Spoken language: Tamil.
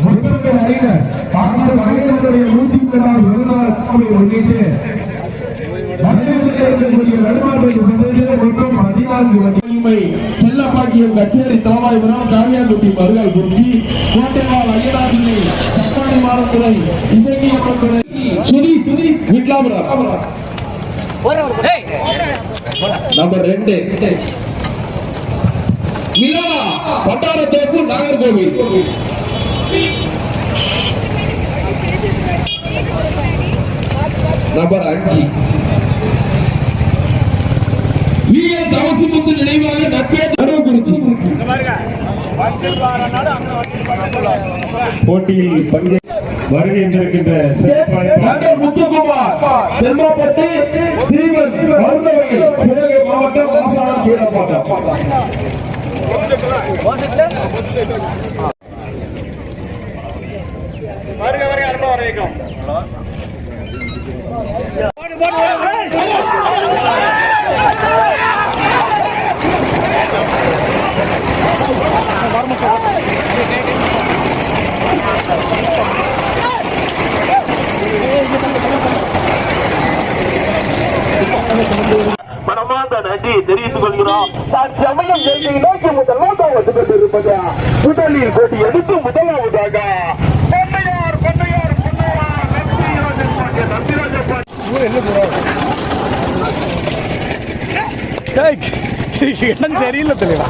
முதல்வர் இருக்கக்கூடிய மற்றும் பதினான்கு செல்லப்பாக்கியம் கச்சேரி தலவாய்புரம் காவியாங்குட்டி மருகால் குறிச்சி கோட்டைவால் ஐயனாதிரி தப்பாடி மாறத்துறை இசைக்கியப்பட்டுறை சுதி சுதி விக்லாபுரம். நம்பர் ரெண்டு. மிலனா வட்டாரத்தோப்பு நாகர்கோவில். நம்பர் அஞ்சு. வீரர் தவசிமுத்து நினைவாக நட்பே போட்டியில் பங்கே வருகின்றிருக்கின்ற செல்வப்பட்டி ஸ்ரீவன் மருந்தவையில் சிவகங்கை மாவட்டம் வாசாளம் கீழப்பாட்டம் மனமார்ந்த நன்றியை தெரிவித்துக் கொள்கிறோம். தற்சமயம் எல்லை நோக்கி முதலாவது வந்து கொண்டிருப்பது? முதலில் போட்டி எடுத்து முதலாவதாக பொன்னையார் பொன்னையார் பொன்னையார் இடம் சரியில்லை தெளிவா